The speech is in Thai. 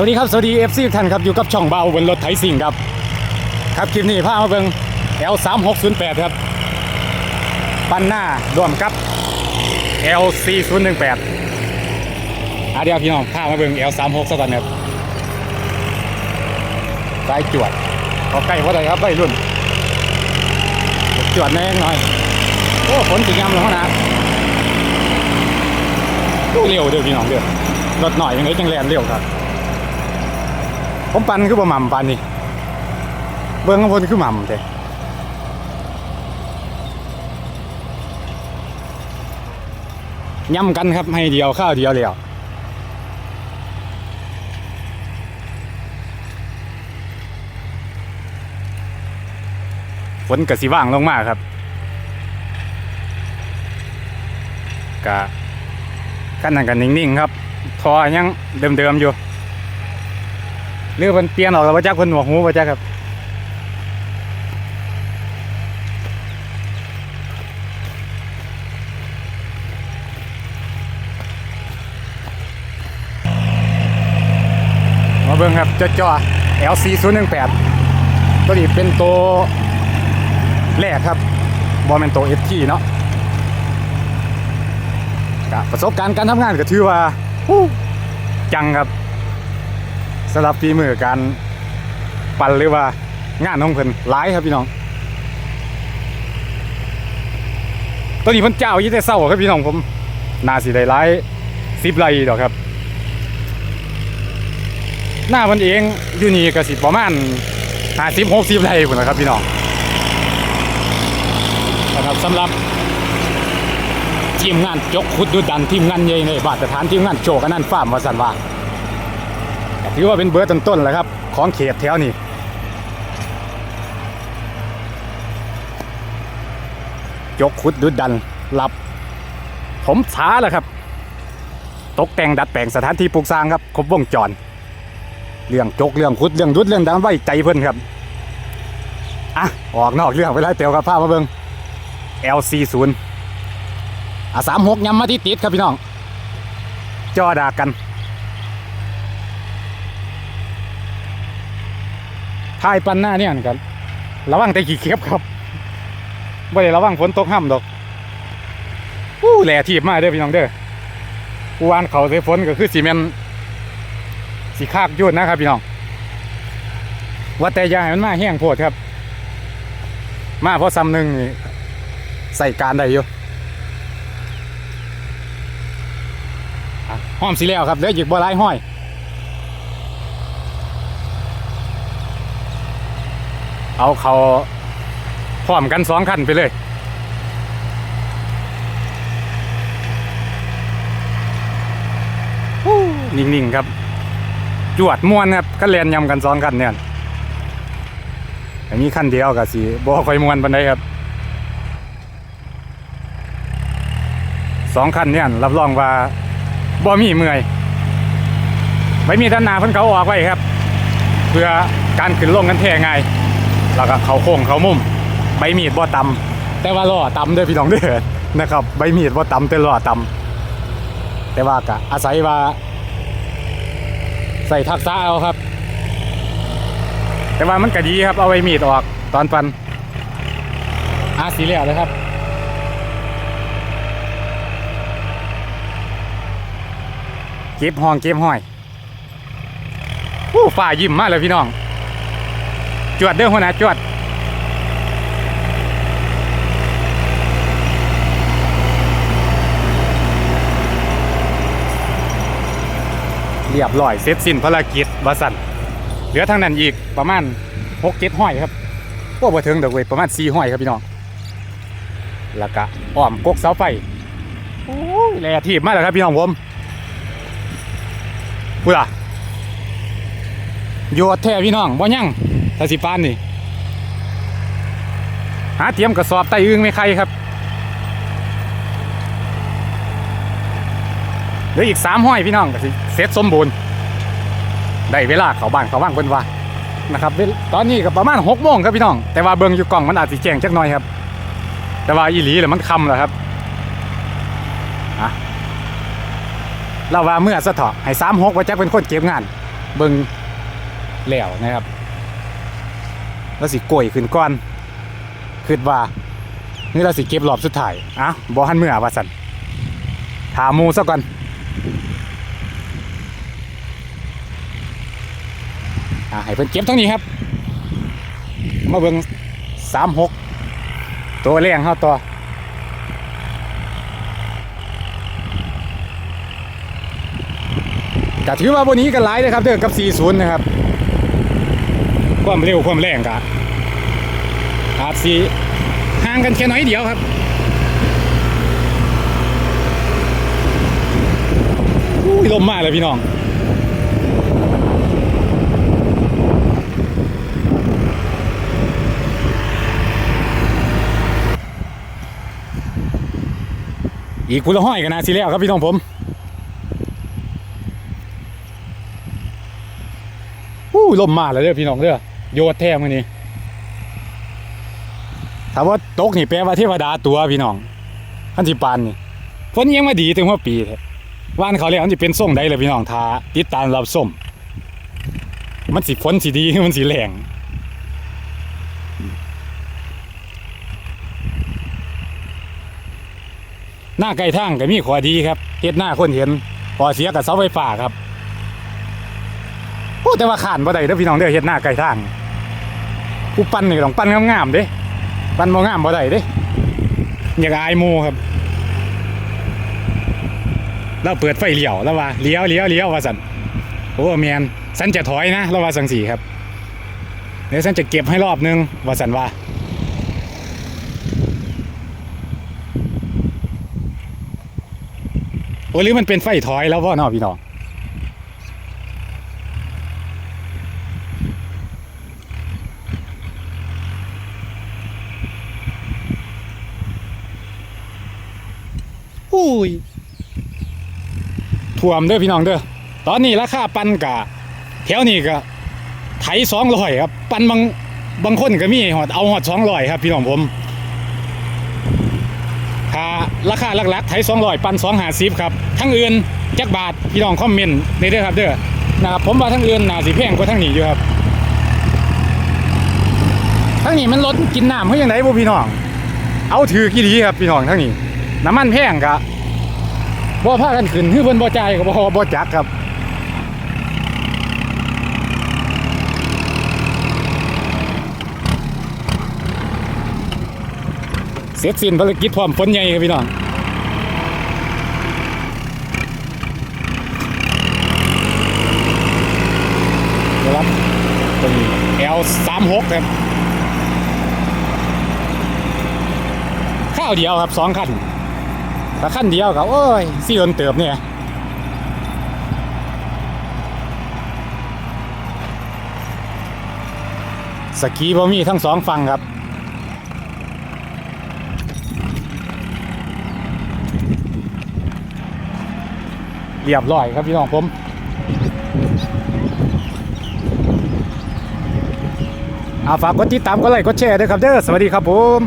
วัสดีครับสวัสดีเอฟซีท่านครับอยู่กับช่องเบาบนรถไถสิ่งครับ ครับคลิปนี้พามาเบิ่ง L 3 6 0 8ครับ ปันหน้ารวมกับ L 4 0 1 8อะเดียวพี่น้องพามาเบิง L 3 6สักก่อนครับสายจวดขอใกล้ว่าไรครับใบรุ่น จวดแน่หน่อย โอ้ฝนติดยำแล้วนะโอ้เร็วเด้อพี่น้องเด้อรถหน่อยยังไงจังแลนเร็วครับ ผมปั่นคือบ่หม่ำปั่นนี่เบิ้งข้างบนคือหม่ำเด้ย่ำกันครับให้เดียวข้าวเดียวแล้วฝนกะสิว่างลงมากครับกะกันนั่นกันนิ่งๆครับ ทอยังเดิมๆอยู่ เรือมันเปลี่ยนออกแล้วว่าจักเพิ่นหนวกหูว่าจักครับมาเบิ่งครับจอจอ LC 0 1 8ตัวนี้เป็นตัวแรกครับบอเป็นตัว FT เนาะประสบการณ์การทำงานก็ถือว่าจังครับ สำหรับฝีมือการปั่นหรือว่างานของเพิ่นหลายครับพี่น้องตัวนี้เพิ่นเจ้ายี่แต่เศร้าครับพี่น้องผมนาสิได้หลายสิบไรดอกครับ หน้าเพิ่นเองอยู่นี่ก็สิประมาณห้าสิบหกสิบไร่พุ่นนะครับพี่น้องนะครับสำหรับทีมงานจกขุดดุดันทีมงานใหญ่ในบาตรฐานทีมงานโจกันนั่นฟาร์มวาสันว่า ถือว่าเป็นเบอร์ต้นๆแหละครับ ของเขตแถวนี้ยกขุดดุดดันหลับ ผมช้าแล้วครับ ตกแต่งดัดแปลงสถานที่ปลูกสร้างครับ ครบวงจร เรื่องจกเรื่องขุดเรื่องดุดเรื่องดันไว้ใจเพิ่อนครับ อะ ออกนอกเรื่องไปแล้วเตียวกับภาพมาเบิง L40 อะ36ยำมาที่ติดครับพี่น้อง จอดากัน ทายปันหน้าเนี่ยกันระวังแต่ขี้เข็บครับไม่ได้ระวังฝนตกห้ำดอกอู้แหล่ทีบมากเด้อพี่น้องเด้อกูวานเขาเสียฝนก็คือสีเมนสีคากยุ่นนะครับพี่น้องว่าแต่ยาให้มันมาแห้งโพดครับ มาเพราะซ้ำหนึ่งใส่การได้อยู่ห้อมสีแล้วครับเดี๋ยวหยิกบัวลายห้อย เอาเขาพร้อมกันสองคันไปเลย นิ่งๆครับ จวดม่วนครับก็เรียนยำกันสองคันเนี่ยอันนี้คันเดียวกับสีบอคอยมวนปันไดครับสองคันเนี่ยรับรองว่าบ่มีเมื่อยไม่มีด้านหน้าเพิ่นเขาออกไว้ครับ เพื่อการขึ้นลงกันแท่ง่าย แล้วก็เขาโค้งเขามุมใบมีดบ่ตำแต่ว่าล่อตำเด้อพี่น้องเด้อนะครับใบมีดบ่ตำแต่ล่อตำแต่ว่าก็อาศัยว่า ใส่ทักษะเอาครับ แต่ว่ามันก็ดีครับเอาใบมีดออกตอนปันอาสีเหลี่ยเลยครับเก็บห้องเก็บห้อยอู้ฝ่ายิ้มมากเลยพี่น้อง จวดเด้อหัวหน้าจวดเรียบร้อยเสร็จสิ้นภารกิจวาสันเหลือทางนั้นอีกประมาณหกเจ็ดห้อยครับพวกบ่ถึงดอกเว้ยประมาณสี่ห้อยครับพี่น้องแล้วก็อ้อมกกเสาไฟโอ้ยแหล่ทีบมากแล้วครับพี่น้องผมพูดล่ะโยดแท้พี่น้องบ่ยั่ง ถ้าสิป้านนี่ หาเตรียมกระสอบไต้อึ้งไม่ใครครับเหลืออีกสามห้อยพี่น้องก็สิเสร็จสมบูรณ์ ได้เวลาเขาบ้านเขาว่างเพิ่นว่านะครับตอนนี้ก็ประมาณหกโมงครับพี่น้อง แต่ว่าเบิ่งอยู่กล่องมันอาจสิแจ้งจักหน่อยครับ แต่ว่าอีหลีแล้วมันคำแล้วครับเราว่าเมื่อสะเถาะให้สามหกว่าจักเป็นคนเก็บงาน เบิ่งแล้วนะครับ แล้วสิโกยขึ้นก้อนคิดว่านี่เราสิเก็บรอบสุดท้ายอะบ่หันเมื่อว่าสันถามมูซะก่อนอะให้เพิ่นเก็บทั้งนี้ครับ มาเบิ่งสามหกตัวแรงเฮาต่อก็ถือว่าบนนี้กันหลายเลยครับเด้อกับ 40 นะครับ ความเร็วความแรงกะอาจสีห่างกันแค่น้อยเดียวครับอุ้ยลมมากเลยพี่น้องอีกคุณละห้อยกันนะสิแล้วครับพี่น้องผมอู้ลมมาแล้วเด้อพี่น้องเด้อ โยดแท้มื้อนี้ถ้าว่าตกนี่แปลว่าเทวดาตัวพี่น้องคันสิปานนี่ฝนยังมาดีถึงหัวปีแท้ว่านเขาแล้วมันสิเป็นส่งใดเลยพี่น้องทาติดตามรับส้มมันสิฝนสิดีมันสิแรงหน้าไกลทางก็มีข้อดีครับเฮ็ดหน้าคนเห็นข้อเสียกับเสาไฟฟ้าครับโอ้แต่ว่าขานบ่ได้เด้อพี่น้องเด้อเฮ็ดหน้าไกลทาง ผู้ปั้นนี่ต้องปั้นงามๆเด้ปั้นบ่งามบ่ได้เด้อยากอายหมู่ครับเราเปิดไฟเลี้ยวแล้วว่าเลี้ยวเลี้ยวเลี้ยวว่าซั่นโอ้แมนฉันจะถอยนะแล้วว่าจังสีครับเดี๋ยวฉันจะเก็บให้รอบนึงว่าซั่นว่าโอ้หรือมันเป็นไฟถอยแล้วบ่เนาะพี่น้อง ยท่วมเด้อพี่น้องเด้อตอนนี้ราคาปันกะแถวนี้ก็ไถสองร้อยครับ ปันบางบางคนก็มีหอดเอาหอดสองร้อยครับ พี่น้องผมถ้าราคาหลักๆไถสองร้อยปันสองหาสิบครับทั้งอื่นจักบาทพี่น้องคอมเมนต์ในเด้อครับเด้อนะครับผมว่าทั้งอื่นน่าสิแพงกว่าทั้งนี้อยู่ครับทั้งนี้มันลดกินน้ำเพื่อยังไงบ่พี่น้อง เอาถือกี่ดีครับพี่น้องทั้งนี้น้ำมันแพงกะ บ่พากันขึ้นคือเพิ่นบ่จ่ายก็บ่บ่จักครับเสร็จสิ้นภารกิจพร้อมฝนใหญ่ครับพี่น้องเดี๋ยวรับตรง L36 ครับ ข้าวเดียวครับสองคัน ถ้าคันเดียวครับโอ้ยสี่คนเติบเนี่ยสกีบ่มีทั้งสองฝั่งครับเรียบร้อยครับพี่น้องผมอาฝากกดติดตามกดไลค์กดแชร์ด้วยครับเด้อสวัสดีครับผม